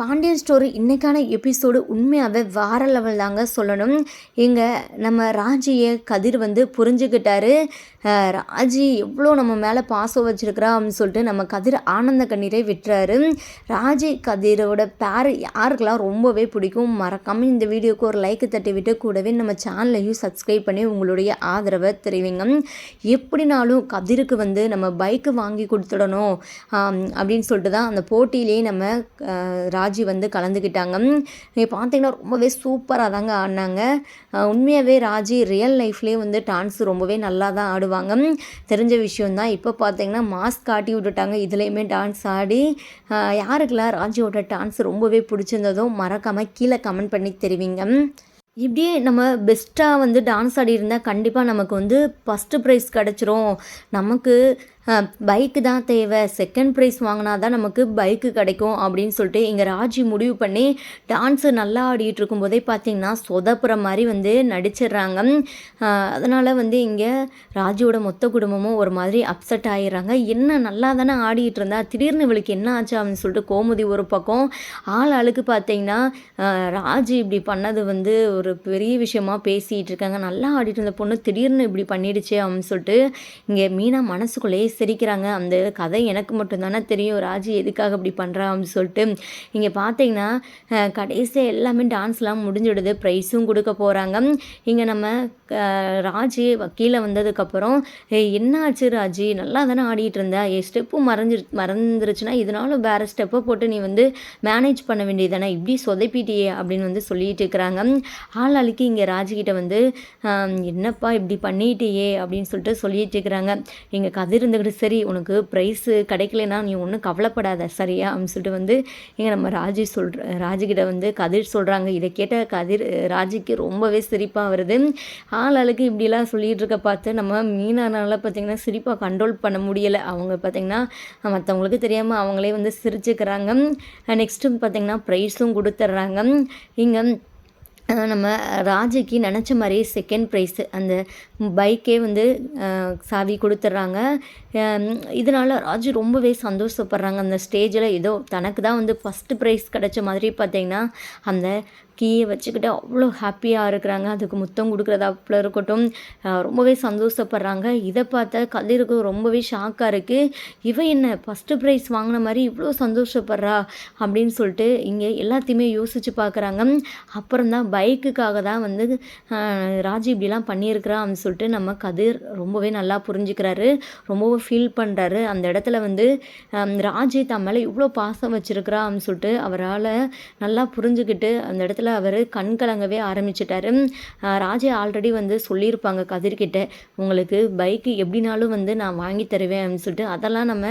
Pandian story இன்றைக்கான episode உண்மையாகவே வார லெவல் தாங்க சொல்லணும். இங்கே நம்ம ராஜியை கதிர் வந்து புரிஞ்சுக்கிட்டாரு. ராஜி எவ்வளோ நம்ம மேலே பாசம் வச்சுருக்கிறா அப்படின்னு சொல்லிட்டு நம்ம கதிர் ஆனந்த கண்ணீரை விட்டுறாரு. ராஜி கதிரோட பேர் யாருக்கெல்லாம் ரொம்பவே பிடிக்கும் மறக்காமல் இந்த வீடியோக்கு ஒரு லைக் தட்டி விட்டு கூடவே நம்ம சேனலையும் சப்ஸ்கிரைப் பண்ணி உங்களுடைய ஆதரவை தெரிவிங்க. எப்படினாலும் கதிருக்கு வந்து நம்ம பைக்கு வாங்கி கொடுத்துடணும் அப்படின்னு சொல்லிட்டு தான் அந்த போட்டியிலேயே நம்ம ராஜி வந்து கலந்துக்கிட்டாங்க. நீங்கள் பார்த்தீங்கன்னா ரொம்பவே சூப்பராக தாங்க ஆடினாங்க. உண்மையாகவே ராஜி ரியல் லைஃப்லேயே வந்து டான்ஸ் ரொம்பவே நல்லா தான் ஆடுவாங்க. தெரிஞ்ச விஷயந்தான் இப்போ பார்த்தீங்கன்னா மாஸ்க் காட்டி விட்டுட்டாங்க. இதுலேயுமே டான்ஸ் ஆடி யாருக்கெல்லாம் ராஜியோட டான்ஸ் ரொம்பவே பிடிச்சிருந்ததோ மறக்காமல் கீழே கமெண்ட் பண்ணி தெரிவிங்க. இப்படியே நம்ம பெஸ்ட்டாக வந்து டான்ஸ் ஆடி இருந்தால் கண்டிப்பாக நமக்கு வந்து ஃபஸ்ட்டு ப்ரைஸ் கிடச்சிரும். நமக்கு பைக்கு தான் தேவை. செகண்ட் ப்ரைஸ் வாங்கினா தான் நமக்கு பைக்கு கிடைக்கும் அப்படின்னு சொல்லிட்டு இங்கே ராஜி முடிவு பண்ணி டான்ஸு நல்லா ஆடிட்டு இருக்கும்போதே பார்த்தீங்கன்னா சொதப்புற மாதிரி வந்து நடிச்சிடுறாங்க. அதனால் வந்து இங்கே ராஜியோட மொத்த குடும்பமும் ஒரு மாதிரி அப்செட் ஆகிடுறாங்க என்ன நல்லா தானே ஆடிட்டு இருந்தா திடீர்னு இவளுக்கு என்ன ஆச்சு அப்படின்னு சொல்லிட்டு கோமுதி ஒரு பக்கம் ஆள் ஆளுக்கு பார்த்தீங்கன்னா ராஜி இப்படி பண்ணது வந்து ஒரு பெரிய விஷயமா பேசிகிட்டு இருக்காங்க. நல்லா ஆடிட்டு இருந்த பொண்ணு திடீர்னு இப்படி பண்ணிடுச்சு அப்படின்னு சொல்லிட்டு இங்கே மீனா மனசுக்குள்ளேயே சிரிக்கிறாங்க. அந்த கதை எனக்கு மட்டும்தானே தெரியும். ராஜி எதுக்காக அப்படி பண்ணுறான் அப்படின்னு சொல்லிட்டு. இங்கே பார்த்தீங்கன்னா கடைசியாக எல்லாமே டான்ஸ்லாம் முடிஞ்சிடுது. ப்ரைஸும் கொடுக்க போகிறாங்க இங்கே நம்ம ராஜி கீழே வந்ததுக்கப்புறம் என்னாச்சு என்ன ஆச்சு ராஜி? நல்லா தானே ஆடிட்டு இருந்த. ஏ ஸ்டெப்பும் மறைஞ்சி மறந்துருச்சுன்னா இதனாலும் வேறு ஸ்டெப்பை போட்டு நீ வந்து மேனேஜ் பண்ண வேண்டியதானே இப்படி சொதைப்பிட்டியே அப்படின்னு வந்து சொல்லிட்டு இருக்கிறாங்க. ஆள் ஆளுக்கு இங்கே ராஜிக்கிட்ட வந்து என்னப்பா இப்படி பண்ணிட்டியே? அப்படின்னு சொல்லிட்டு சொல்லிட்டு இருக்கிறாங்க. இங்கே கதிர் இருந்துக்கிட்டு சரி உனக்கு ப்ரைஸு கிடைக்கலனா நீ ஒன்றும் கவலைப்படாத சரியா? அப்படின்னு சொல்லிட்டு வந்து இங்கே நம்ம ராஜி சொல்கிற ராஜிக்கிட்ட வந்து கதிர் சொல்கிறாங்க இதை கேட்ட கதிர் ராஜிக்கு ரொம்பவே சிரிப்பாக வருது. ஆள் ஆளுக்கு இப்படிலாம் சொல்லிகிட்டு இருக்க பார்த்து நம்ம மீனானால பார்த்தீங்கன்னா சிரிப்பாக கண்ட்ரோல் பண்ண முடியலை. அவங்க பார்த்தீங்கன்னா மற்றவங்களுக்கு தெரியாமல் அவங்களே வந்து சிரிச்சுக்கிறாங்க. நெக்ஸ்ட்டு பார்த்தீங்கன்னா ப்ரைஸும் கொடுத்துட்றாங்க. இங்கே நம்ம ராஜிக்கு நினச்ச மாதிரியே செகண்ட் ப்ரைஸு அந்த பைக்கே வந்து சாவி கொடுத்துட்றாங்க இதனால் ராஜு ரொம்பவே சந்தோஷப்படுறாங்க. அந்த ஸ்டேஜில் ஏதோ தனக்கு தான் வந்து ஃபஸ்ட்டு ப்ரைஸ் கிடச்ச மாதிரி பார்த்தீங்கன்னா அந்த கீயை வச்சுக்கிட்டு அவ்வளோ ஹாப்பியாக இருக்கிறாங்க. அதுக்கு முத்தம் கொடுக்குறதாப்புல இருக்கட்டும். ரொம்பவே சந்தோஷப்படுறாங்க. இதை பார்த்த கதிருக்கு ரொம்பவே ஷாக்காக இருக்குது இவன் என்ன ஃபஸ்ட்டு ப்ரைஸ் வாங்கின மாதிரி இவ்வளோ சந்தோஷப்படுறா? அப்படின்னு சொல்லிட்டு இங்கே எல்லாத்தையுமே யோசித்து பார்க்குறாங்க. அப்புறம் தான் பைக்குக்காக தான் வந்து ராஜு இப்படிலாம் பண்ணியிருக்கிறா அப்படின்னு சொல்லிட்டு நம்ம கதிர் ரொம்பவே நல்லா புரிஞ்சுக்கிறாரு. ரொம்பவே ஃபீல் பண்ணுறாரு அந்த இடத்துல வந்து ஆம், ராஜி மேலே இவ்வளோ பாசம் வச்சுருக்கிறா அப்படின்னு சொல்லிட்டு அவரால் நல்லா புரிஞ்சுக்கிட்டு அந்த இடத்துல அவர் கண் கலங்கவே ஆரம்பிச்சிட்டாரு. ராஜே ராஜி ஆல்ரெடி வந்து சொல்லியிருப்பாங்க கதிர்கிட்ட உங்களுக்கு பைக்கு எப்படினாலும் வந்து நான் வாங்கி தருவேன் அப்படின்னு சொல்லிட்டு. அதெல்லாம் நம்ம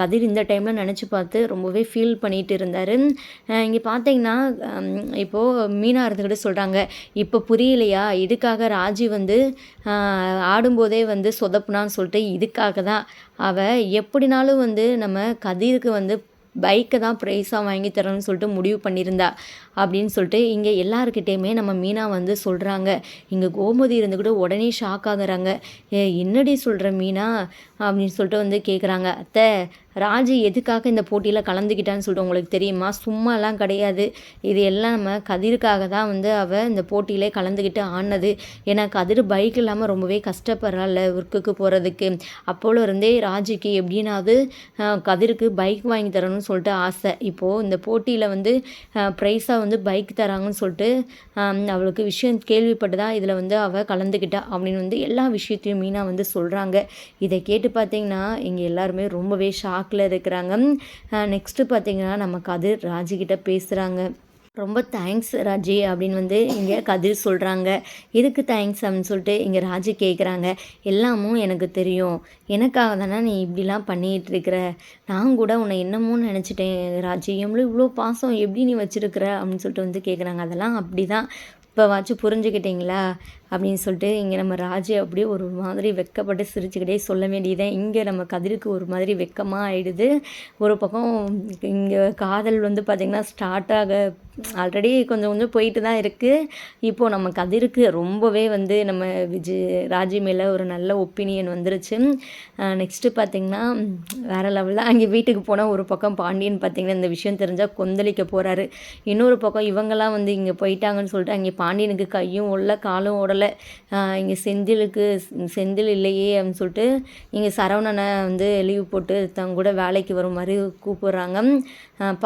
கதிர் இந்த டைமில் நினச்சி பார்த்து ரொம்பவே ஃபீல் பண்ணிகிட்டு இருந்தார். இங்கே பார்த்தீங்கன்னா இப்போது மீனாக இருந்துக்கிட்டு சொல்கிறாங்க இப்போ புரியலையா? இதுக்காக ராஜி வந்து ஆடும்போதே வந்து சொதப்புனான்னு சொல்லிட்டு இதுக்காக தான். அவள் எப்படினாலும் வந்து நம்ம கதிருக்கு வந்து பைக்கை தான் ப்ரைஸாக வாங்கி தரணும்னு சொல்லிட்டு முடிவு பண்ணியிருந்தா அப்படின்னு சொல்லிட்டு இங்கே எல்லாருக்கிட்டேயுமே நம்ம மீனா வந்து சொல்கிறாங்க இங்கே கோமதி இருந்துக்கிட்டு உடனே ஷாக் ஆகுறாங்க. ஏ என்னடி சொல்கிற மீனா? அப்படின்னு சொல்லிட்டு வந்து கேட்குறாங்க அத்தை ராஜி எதுக்காக இந்த போட்டியில் கலந்துக்கிட்டான்னு சொல்லிட்டு உங்களுக்கு தெரியுமா? சும்மாலாம் கிடையாது. இது எல்லாம் நம்ம கதிருக்காக தான் வந்து அவள் இந்த போட்டியிலே கலந்துக்கிட்டு ஆடினது. ஏன்னா கதிர் பைக் இல்லாமல் ரொம்பவே கஷ்டப்படுறாள் ஒர்க்குக்கு போகிறதுக்கு அப்போல இருந்தே ராஜிக்கு எப்படின்னாவது கதிருக்கு பைக் வாங்கி தரணும்னு சொல்லிட்டு ஆசை. இப்போது இந்த போட்டியில் வந்து ப்ரைஸாக வந்து பைக் தராங்கன்னு சொல்லிட்டு அவளுக்கு விஷயம் கேள்விப்பட்டு தான் இதில் வந்து அவள் கலந்துக்கிட்டா அப்படின்னு வந்து எல்லா விஷயத்தையும் மீனா வந்து சொல்கிறாங்க இதை கேட்டு பார்த்தீங்கன்னா இங்கே எல்லாருமே ரொம்பவே ஷாக் ஷாக்கில் இருக்கிறாங்க. நெக்ஸ்ட்டு பார்த்தீங்கன்னா நம்ம கதிர் ராஜிக்கிட்ட பேசுகிறாங்க ரொம்ப தேங்க்ஸ் ராஜி அப்படின்னு வந்து இங்கே கதிர் சொல்கிறாங்க எதுக்கு தேங்க்ஸ் அப்படின்னு சொல்லிட்டு இங்கே ராஜி கேட்குறாங்க எல்லாமும் எனக்கு தெரியும். எனக்காக தானே நீ இப்படிலாம் பண்ணிகிட்டு இருக்கிற? நான் கூட உன்னை என்னமோ நினச்சிட்டேன். ராஜி எவ்வளோ இவ்வளோ பாசம் எப்படி நீ வச்சுருக்கிற? அப்படின்னு சொல்லிட்டு வந்து கேட்குறாங்க அதெல்லாம் அப்படி தான் இப்போவாச்சும் புரிஞ்சுக்கிட்டீங்களா? அப்படின்னு சொல்லிட்டு இங்கே நம்ம ராஜி அப்படியே ஒரு மாதிரி வெக்கப்பட்டு சிரிச்சுக்கிட்டே சொல்ல வேண்டியதான் இங்கே நம்ம கதிருக்கு ஒரு மாதிரி வெக்கமாக ஆயிடுது. ஒரு பக்கம் இங்கே காதல் வந்து பார்த்திங்கன்னா ஸ்டார்ட் ஆக ஆல்ரெடி கொஞ்சம் கொஞ்சம் போயிட்டு தான் இருக்குது இப்போது நம்ம கதிருக்கு ரொம்பவே வந்து நம்ம விஜய் ராஜி மேலே ஒரு நல்ல ஒப்பீனியன் வந்துருச்சு. நெக்ஸ்ட்டு பார்த்திங்கன்னா வேறு லெவலில் அங்கே வீட்டுக்கு போனால் ஒரு பக்கம் பாண்டியன் பார்த்திங்கன்னா இந்த விஷயம் தெரிஞ்சால் கொந்தளிக்க போகிறாரு இன்னொரு பக்கம் இவங்கெல்லாம் வந்து இங்கே போயிட்டாங்கன்னு சொல்லிட்டு அங்கே பாண்டியனுக்கு கையும் உள்ள காலும் ஓடலை இங்கே செந்திலுக்கு செந்தில் இல்லையே அப்படின்னு சொல்லிட்டு இங்கே சரவணனை வந்து லீவ் போட்டு தங்க கூட வேலைக்கு வரும் மாதிரி கூப்பிட்றாங்க.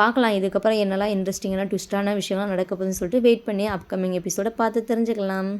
பார்க்கலாம். இதுக்கப்புறம் என்னெல்லாம் இன்ட்ரெஸ்டிங்கான ட்விஸ்டான விஷயம்லாம் நடக்க போகுதுன்னு சொல்லிட்டு வெயிட் பண்ணி அப்கமிங் எபிசோடை பார்த்து தெரிஞ்சுக்கலாம்.